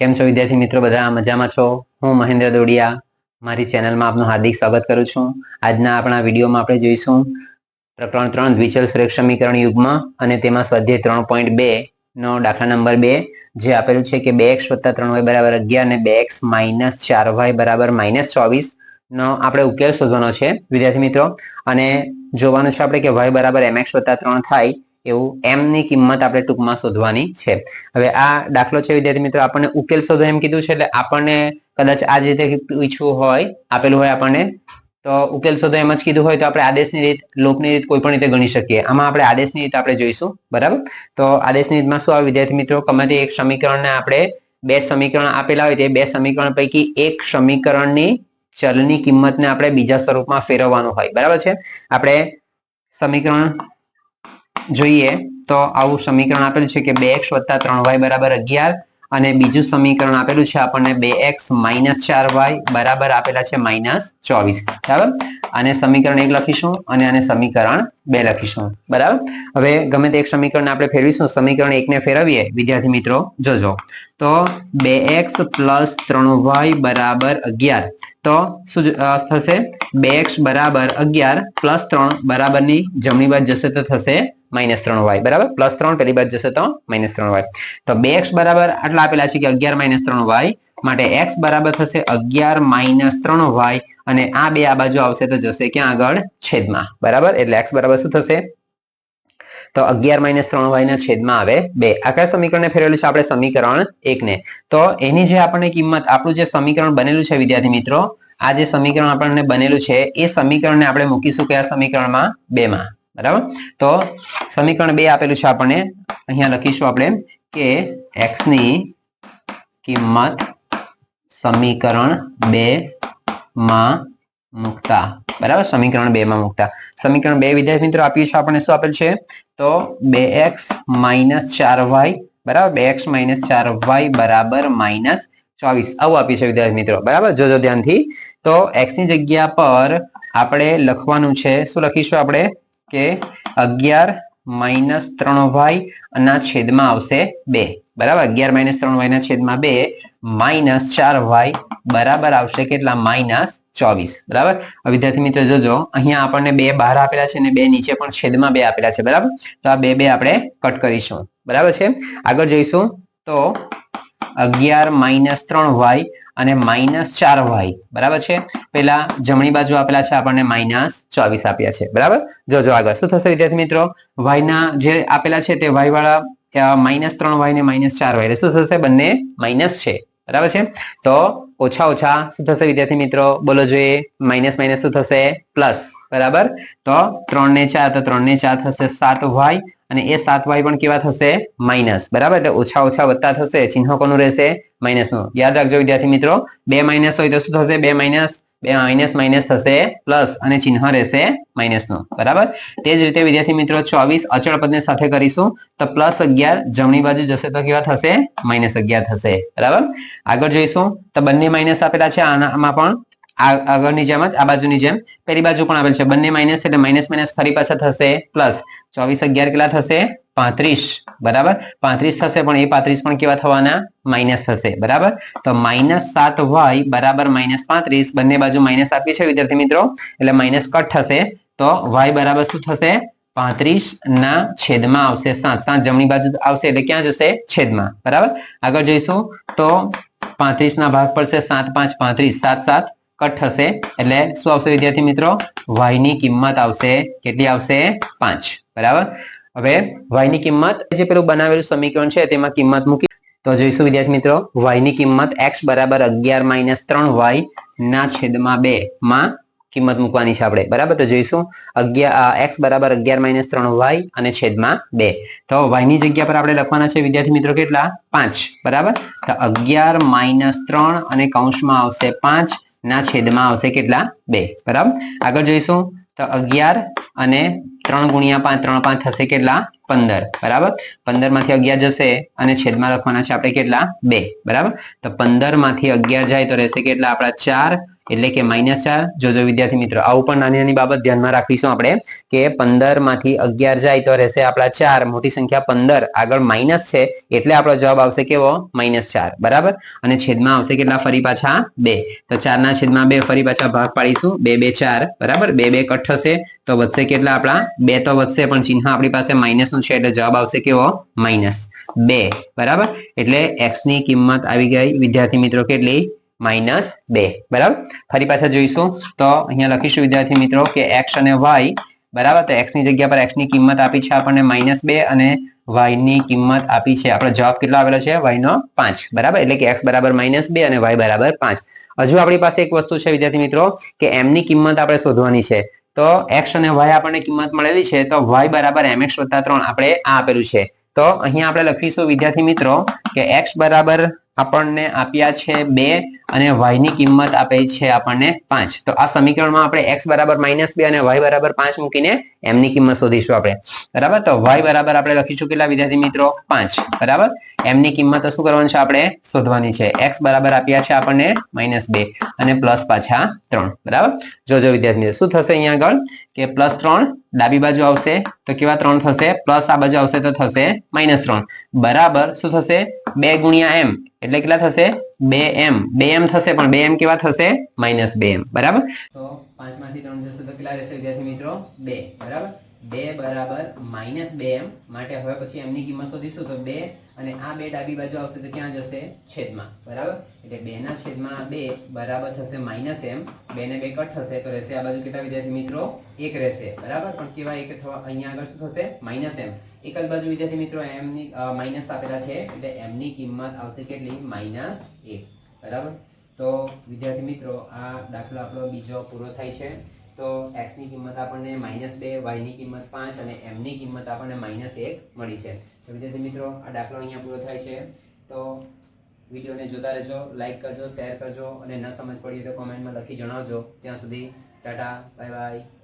કેમ છો વિદ્યાર્થી મિત્રો? બધા મજામાં છો? હું મહેન્દ્ર દોડિયા, મારી ચેનલમાં આપનું હાર્દિક સ્વાગત કરું છું. આજના આપણા વિડીયોમાં આપણે જોઈશું પ્રકરણ ત્રણ, દ્વિચલ સુરક્ષમીકરણ યુગમાં અને તેમાં સ્વાધ્યાય ત્રણ પોઈન્ટ બે નો દાખલા નંબર બે, જે આપેલું છે કે બે એક્સ વત્તા ત્રણ વાય બરાબર અગિયાર અને બે એક્સ માઇનસ ચાર વાય બરાબર માઇનસ ચોવીસ નો આપણે ઉકેલ શોધવાનો છે. વિદ્યાર્થી મિત્રો, અને જોવાનું છે આપણે કે વાય બરાબર એમ એક્સ વત્તા ત્રણ થાય એવું એમ ની કિંમત આપણે ટૂંકમાં શોધવાની છે. હવે આ દાખલો છે, વિદ્યાર્થી મિત્રો, આપણને ઉકેલ શોધો એમ કીધું છે, એટલે આપણને કદાચ આ રીતે પૂછવું હોય, આપેલું હોય આપણને, તો ઉકેલ શોધો એમ જ કીધું હોય, તો આપણે આદેશની રીત લોપની રીત કોઈ પણ રીતે ગણી શકીએ. આમાં આપણે આદેશની રીત આપણે જોઈશું, બરાબર? તો આદેશની રીતમાં શું આવે, વિદ્યાર્થી મિત્રો? ગમે એક સમીકરણને આપણે બે સમીકરણ આપેલા હોય, તે બે સમીકરણ પૈકી એક સમીકરણની ચલની કિંમતને આપણે બીજા સ્વરૂપમાં ફેરવવાનું હોય, બરાબર છે? આપણે સમીકરણ જોઈએ તો આવું સમીકરણ આપેલું છે કે બે એક્સ વત્તા ત્રણ વાય બરાબર અગિયાર અને બીજું સમીકરણ આપેલું છે આપણને બે એક્સ માઇનસ ચાર વાય બરાબર આપેલા છે માઇનસ ચોવીસ. બરાબર? અને સમીકરણ એક લખીશું અને આને સમીકરણ બે લખીશું. બરાબર? હવે ગમે તે એક સમીકરણ આપણે ફેરવીશું, સમીકરણ એકને ફેરવીએ, વિદ્યાર્થી મિત્રો, જોજો. તો બે એક્સ પ્લસ ત્રણ વાય બરાબર અગિયાર. તો શું થશે? બે એક્સ બરાબર અગિયાર પ્લસ ત્રણ બરાબરની જમણી બાજુ જશે તો થશે માઇનસ ત્રણ વાય. બરાબર? પ્લસ ત્રણ પેલી બાજુ જશે તો માઇનસ ત્રણ વાય. તો બે એક્સ બરાબર આટલા આપેલા છે કે અગિયાર માઇનસ ત્રણ વાય માટે એક્સ બરાબર થશે અગિયાર માઇનસ ત્રણ વાય અને આ બે આ બાજુ આવશે તો જશે ક્યાં આગળ? છેદમાં. બરાબર? એટલે એક્સ બરાબર શું થશે? તો અગિયાર માઇનસ ત્રણ વાય ના છેદમાં આવે બે. આ કયા સમીકરણને ફેરવેલું છે? આપણે સમીકરણ એકને. તો એની જે આપણને કિંમત, આપણું જે સમીકરણ બનેલું છે વિદ્યાર્થી મિત્રો, આ જે સમીકરણ આપણને બનેલું છે, એ સમીકરણને આપણે મૂકીશું કયા સમીકરણમાં? બે માં બરાબર? તો સમીકરણ બે આપેલું છે આપણને. અહીંયા લખીશું આપણે કે એક્સની કિંમત સમીકરણ બે માં મુકતા. બરાબર? સમીકરણ બે માં મુકતા. સમીકરણ બે વિદ્યાર્થી મિત્રો આપ્યું છે આપણને શું આપેલ છે? તો બે એક્સ માઇનસ ચાર વાય, બરાબર? બે એક્સ માઇનસ ચાર વાય બરાબર માઇનસ ચોવીસ. આવું આપ્યું છે વિદ્યાર્થી મિત્રો. બરાબર? જોજો ધ્યાનથી. તો એક્સની જગ્યા પર આપણે લખવાનું છે. શું લખીશું આપણે? કે અગિયાર માઇનસ ત્રણ વાય ના છેદમાં આવશે બે. બરાબર? અગિયાર માઇનસ ત્રણ વાય ના છેદમાં બે માઇનસ ચાર વાય બરાબર આવશે કેટલા? માઇનસ ચોવીસ. બરાબર? વિદ્યાર્થી મિત્રો જોજો, અહીંયા આપણને બે બહાર આપેલા છે અને બે નીચે પણ છેદમાં બે આપેલા છે. બરાબર? તો આ બે બે આપણે કટ કરીશું. બરાબર છે? આગળ જઈશું. તો અગિયાર માઇનસ ત્રણ વાય અને માઇનસ ચાર વાય. બરાબર છે? પેલા જમણી બાજુ આપેલા છે આપણને માઇનસ ચોવીસ આપ્યા છે. બરાબર? જોજો આગળ શું થશે વિદ્યાર્થી મિત્રો? વાયના જે આપેલા છે તે વાય વાળા માઇનસ ત્રણ વાય ને માઇનસ ચાર વાય. શું થશે? બંને માઇનસ છે. બરાબર છે? તો ઓછા ઓછા શું થશે વિદ્યાર્થી મિત્રો? બોલો જોઈએ માઇનસ માઇનસ શું થશે? પ્લસ. બરાબર? તો ત્રણ ને ચાર, તો ત્રણ ને ચાર થશે સાત વાય. અને એ સાત વાય પણ કેવા થશે? માઇનસ બરાબર? એટલે ઓછા ઓછા વત્તા થશે, ચિહ્ન કોનું રહેશે? માઇનસનું યાદ રાખજો વિદ્યાર્થી મિત્રો, બે માઇનસ હોય તો શું થશે? બે માઇનસ બે માઇનસ માઇનસ થશે પ્લસ અને ચિહ્ન રહેશે માઇનસનું બરાબર? તે જ રીતે વિદ્યાર્થી મિત્રો, ચોવીસ અચળ પદને સાથે કરીશું, તો પ્લસ અગિયાર જમણી બાજુ જશે તો કેવા થશે? માઇનસ અગિયાર થશે. બરાબર? આગળ જોઈશું. તો બંને માઇનસ આપેલા છે આનામાં પણ આ- આગળની જેમ જ, આ બાજુની જેમ, પેલી બાજુ પણ આપેલ છે. બંને માઇનસ એટલે માઇનસ માઇનસ ફરી પાછા થશે પ્લસ ચોવીસ અગિયાર કેટલા થશે? પાંત્રીસ. બરાબર? પાંત્રીસ થશે પણ એ પાંત્રીસ પણ કેવા થવાના? માઇનસ થશે. બરાબર? તો માઇનસ સાત વાય બરાબર માઇનસ પાંત્રીસ. બંને બાજુ માઇનસ આપી છે વિદ્યાર્થી મિત્રો. એટલે માઇનસ કટ થશે. તો વાય બરાબર શું થશે? પાંત્રીસ ના છેદમાં આવશે સાત. સાત જમણી બાજુ આવશે એટલે ક્યાં જશે? છેદમાં. બરાબર? આગળ જોઈશું. તો પાંત્રીસ ના ભાગ પડશે સાત પાંચ પાંત્રીસ. સાત સાત કટ થશે એટલે શું આવશે વિદ્યાર્થી મિત્રો? વાયની કિંમત આવશે. કેટલી આવશે? પાંચ. બરાબર? હવે વાયની કિંમત જે પેલું બનાવેલું સમીકરણ છે, તેમાં કિંમત મૂકી. તો જોઈશું વિદ્યાર્થી મિત્રો. વાયની કિંમત એક્સ બરાબર અગિયાર માઇનસ ત્રણ વાય ના છેદમાં બે માં કિંમત મૂકવાની છે આપણે. બરાબર? તો જોઈશું. અગિયાર એક્સ બરાબર અગિયાર માઇનસ ત્રણ વાય અને છેદમાં બે. તો વાયની જગ્યા પર આપણે લખવાના છે વિદ્યાર્થી મિત્રો કેટલા? પાંચ. બરાબર? તો અગિયાર માઇનસ ત્રણ અને કૌંસમાં આવશે પાંચ. ના છેદમાં આવશે કેટલા? બે. બરાબર? આગળ જોઈશું. તો અગિયાર અને ત્રણ ગુણ્યા પાંચ, ત્રણ પાંચ થશે કેટલા? પંદર. બરાબર? પંદરમાંથી અગિયાર જશે અને છેદમાં લખવાના છે આપણે કેટલા? બે. બરાબર? તો પંદરમાંથી અગિયાર જાય તો રહેશે કેટલા? આપણા ચાર એટલે કે માઇનસ ચાર જોજો વિદ્યાર્થી મિત્રો, આવું પણ નાની નાની બાબત ધ્યાનમાં રાખીશું આપણે કે પંદરમાંથી અગિયાર જાય તો રહેશે આપણા ચાર, મોટી સંખ્યા પંદર, આગળ માઇનસ છે, એટલે આપણો જવાબ આવશે કેવો? માઇનસ ચાર, બરાબર? અને છેદમાં આવશે કેટલા? ફરી પાછા બે. તો ચારના છેદમાં બે, ફરી પાછા ભાગ પાડીશું. બે બે, ચાર, બરાબર? બે બે કટ થશે તો વધશે કેટલા આપણા? બે તો વધશે, પણ ચિહ્ન આપણી પાસે માઇનસ છે, એટલે જવાબ આવશે કેવો? માઇનસ બે, બરાબર? એટલે એક્સની કિંમત આવી ગઈ. વિદ્યાર્થી મિત્રો, કેટલી? માઇનસ બે. બરાબર? ફરી પાછા જોઈશું. તો અહીંયા લખીશું, વિદ્યાર્થી મિત્રો, કે એક્સ અને વાય બરાબર? તો એક્સની જગ્યા પર એક્સની કિંમત આપી છે આપણને માઇનસ બે અને વાયની કિંમત આપી છે. આપણો જવાબ કેટલો આવેલો છે? વાય નો પાંચ. બરાબર? એટલે કે એક્સ બરાબર માઇનસ બે અને વાય બરાબર પાંચ. હજુ આપણી પાસે એક વસ્તુ છે, વિદ્યાર્થી મિત્રો, કે એમ ની કિંમત આપણે શોધવાની છે. તો એક્સ અને વાય આપણને કિંમત મળેલી છે. તો વાય બરાબર એમ એક્સ વત્તા ત્રણ આપણે આ આપેલું છે. તો અહીંયા આપણે લખીશું, વિદ્યાર્થી મિત્રો, કે એક્સ બરાબર આપણને આપ્યા છે બે અને વાયની કિંમત આપે છે આપણને પાંચ. તો આ સમીકરણમાં આપણે એક્સ બરાબર માઇનસ બે અને વાય બરાબર પાંચ મૂકીને m ની કિંમત શોધીશું આપણે. બરાબર? તો વાય બરાબર આપણે લખીશું કેટલા વિદ્યાર્થી મિત્રો? પાંચ. બરાબર? એમની કિંમત શું કરવાની છે આપણે? શોધવાની છે. એક્સ બરાબર આપ્યા છે આપણને માઇનસ બે અને પ્લસ પાછા ત્રણ. બરાબર? જોજો વિદ્યાર્થી શું થશે અહીંયા આગળ? કે પ્લસ ત્રણ ડાબી બાજુ આવશે, તો કેવા ત્રણ થશે? પ્લસ આ બાજુ આવશે તો થશે માઇનસ ત્રણ. બરાબર? શું થશે? બે ગુણ્યા એમ એટલે કેટલા થશે? બે એમ. બે એમ થશે, પણ બે એમ કેવા થશે? માઇનસ બે એમ. બરાબર? તો પાંચમાંથી ત્રણ જશે તો કેટલા રહેશે વિદ્યાર્થી મિત્રો? બે. બરાબર? બે બરાબર માઇનસ બે એમ. માટે હવે પછી એમની કિંમત શોધીશું તો બે અને આ બે ડાબી બાજુ આવશે તો ક્યાં જશે? છેદમાં. બરાબર? એટલે બે ના છેદમાં બે બરાબર થશે માઇનસ એમ. બે ને બે કટ થશે તો રહેશે આ બાજુ કેટલા વિદ્યાર્થી મિત્રો? એક રહેશે. બરાબર? પણ કેવા એક અહીંયા આગળ શું થશે? Minus M. એક જ બાજુ વિદ્યાર્થી મિત્રો એમ ની માઇનસ આપેલા છે. એટલે એમની કિંમત આવશે કેટલી? માઇનસ એક. બરાબર? તો વિદ્યાર્થી મિત્રો, આ દાખલો આપણો બીજો પૂરો થાય છે. તો x ની કિંમત આપણને માઇનસ બે વાયની કિંમત પાંચ અને m ની કિંમત આપણને માઇનસ એક મળી છે. તો વિદ્યાર્થી મિત્રો, આ દાખલો અહીંયા પૂરો થાય છે. તો વિડીયોને જોતા રહેજો લાઇક કરજો શેર કરજો અને ન સમજ પડી તો કોમેન્ટમાં લખી જણાવજો. ત્યાં સુધી ટાટા બાય બાય